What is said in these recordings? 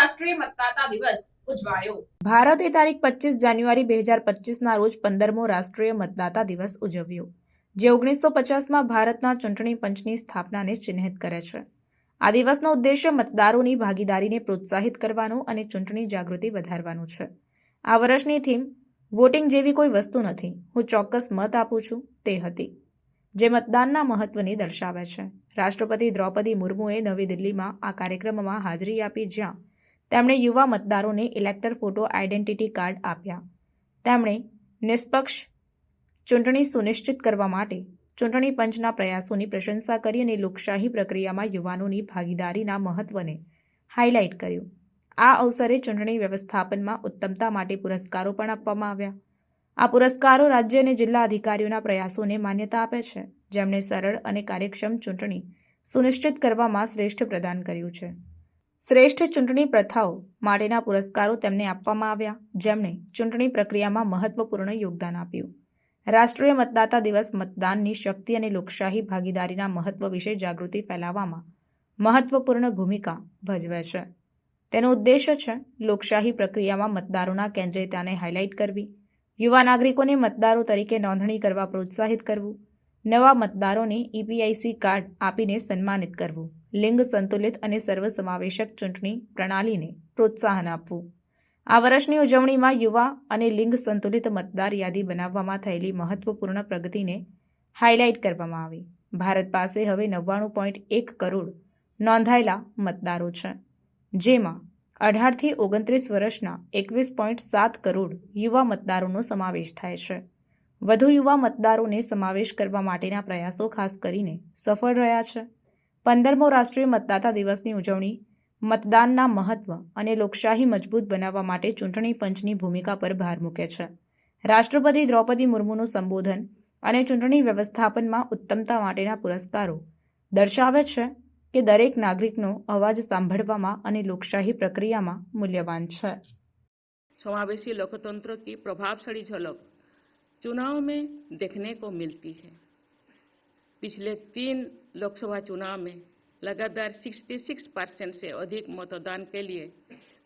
રાષ્ટ્રીય મતદાતા દિવસ ઉજવાયો. ભારતે તારીખ પચીસ જાન્યુઆરી બે હજાર પચીસના રોજ પંદરમો રાષ્ટ્રીય મતદાતા દિવસ ઉજવ્યો, જે ઓગણીસો પચાસમાં ભારતના ચૂંટણી પંચની સ્થાપનાને ચિહ્નિત કરે છે. આ દિવસનો ઉદ્દેશ્ય મતદારોની ભાગીદારીને પ્રોત્સાહિત કરવાનો અને ચૂંટણી જાગૃતિ વધારવાનો છે. આ વર્ષની થીમ, વોટિંગ જેવી કોઈ વસ્તુ નથી, હું ચોક્કસ મત આપું છું, તે હતી, જે મતદાનના મહત્વને દર્શાવે છે. રાષ્ટ્રપતિ દ્રૌપદી મુર્મુએ નવી દિલ્હીમાં આ કાર્યક્રમમાં હાજરી આપી જ્યાં તેમણે યુવા મતદારોને ઇલેક્ટર ફોટો આઇડેન્ટિટી કાર્ડ આપ્યા. તેમણે નિષ્પક્ષ ચૂંટણી સુનિશ્ચિત કરવા માટે ચૂંટણી પંચના પ્રયાસોની પ્રશંસા કરી અને લોકશાહી પ્રક્રિયામાં યુવાનોની ભાગીદારીના મહત્વને હાઇલાઇટ કર્યું. આ અવસરે ચૂંટણી વ્યવસ્થાપનમાં ઉત્તમતા માટે પુરસ્કારો પણ આપવામાં આવ્યા. આ પુરસ્કારો રાજ્ય અને જિલ્લા અધિકારીઓના પ્રયાસોને માન્યતા આપે છે, જેમણે સરળ અને કાર્યક્ષમ ચૂંટણી સુનિશ્ચિત કરવામાં શ્રેષ્ઠ પ્રદાન કર્યું છે. શ્રેષ્ઠ ચૂંટણી પ્રથાઓ માટેના પુરસ્કારો તેમને આપવામાં આવ્યા. જેમણે ચૂંટણી પ્રક્રિયામાં મહત્વપૂર્ણ યોગદાન આપ્યું. રાષ્ટ્રીય મતદાતા દિવસ મતદાનની શક્તિ અને લોકશાહી ભાગીદારીના મહત્વ વિશે જાગૃતિ ફેલાવવામાં મહત્વપૂર્ણ ભૂમિકા ભજવે છે. તેનો ઉદ્દેશ્ય છે લોકશાહી પ્રક્રિયામાં મતદારોના કેન્દ્રિયતાને હાઇલાઇટ કરવી. યુવા નાગરિકોને મતદારો તરીકે નોંધણી કરવા પ્રોત્સાહિત કરવું. નવા મતદારોને ઈપીઆઈસી કાર્ડ આપીને સન્માનિત કરવું. લિંગ સંતુલિત અને સર્વસમાવેશક ચૂંટણી પ્રણાલીને પ્રોત્સાહન આપવું. આ વર્ષની ઉજવણીમાં યુવા અને લિંગ સંતુલિત મતદાર યાદી બનાવવામાં થયેલી મહત્વપૂર્ણ પ્રગતિને હાઇલાઇટ કરવામાં આવી. ભારત પાસે હવે નવ્વાણું પોઈન્ટ એક કરોડ નોંધાયેલા મતદારો છે, જેમાં અઢારથી ઓગણત્રીસ વર્ષના એકવીસ પોઈન્ટ સાત કરોડ યુવા મતદારોનો સમાવેશ થાય છે. વધુ યુવા મતદારોને સમાવેશ કરવા માટેના પ્રયાસો ખાસ કરીને સફળ રહ્યા છે. પંદરમો રાષ્ટ્રીય મતદાતા દિવસની ઉજવણી, મતદાનના મહત્વ અને લોકશાહી મજબૂત બનાવવા માટે ચૂંટણી પંચની ભૂમિકા પર ભાર મૂકે છે. રાષ્ટ્રપતિ દ્રૌપદી મુર્મુનું સંબોધન અને ચૂંટણી વ્યવસ્થાપનમાં ઉત્તમતા માટેના પુરસ્કારો દર્શાવે છે કે દરેક નાગરિકનો અવાજ સાંભળવામાં અને લોકશાહી પ્રક્રિયામાં મૂલ્યવાન છે. સમાવેશી લોકતંત્ર કી પ્રભાવશાળી ઝલક ચુનાવ મેં દેખને કો મિલતી હૈ. पिछले तीन लोकसभा चुनाव में लगातार 66 परसेंट से अधिक मतदान के लिए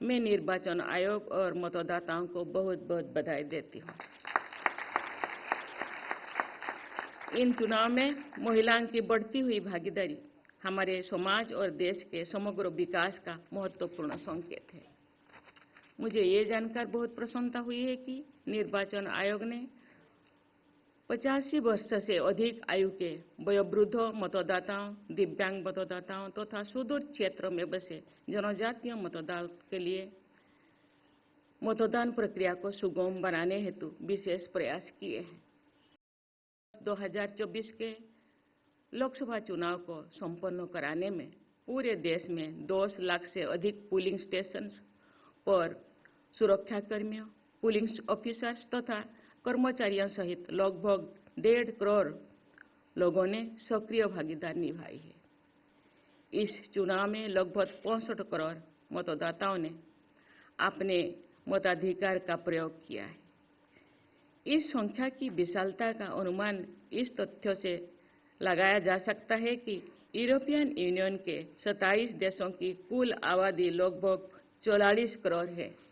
मैं निर्वाचन आयोग और मतदाताओं को बहुत बहुत बधाई देती हूँ। इन चुनाव में महिलाओं की बढ़ती हुई भागीदारी हमारे समाज और देश के समग्र विकास का महत्वपूर्ण संकेत है। मुझे ये जानकर बहुत प्रसन्नता हुई है कि निर्वाचन आयोग ने पचासी वर्ष से अधिक आयु के वयोवृद्ध मतदाताओं, दिव्यांग मतदाताओं तथा तो सुदूर क्षेत्रों में बसे जनजातीय मतदाताओं के लिए मतदान प्रक्रिया को सुगम बनाने हेतु विशेष प्रयास किए हैं। 2024 के लोकसभा चुनाव को संपन्न कराने में पूरे देश में 10 लाख से अधिक पोलिंग स्टेशन पर सुरक्षा कर्मियों पोलिंग ऑफिसर्स तथा कर्मचारियों सहित लगभग डेढ़ करोड़ लोगों ने सक्रिय भागीदारी निभाई है। इस चुनाव में लगभग पैंसठ करोड़ मतदाताओं ने अपने मताधिकार का प्रयोग किया है। इस संख्या की विशालता का अनुमान इस तथ्य से लगाया जा सकता है कि यूरोपियन यूनियन के 27 देशों की कुल आबादी लगभग 44 करोड़ है।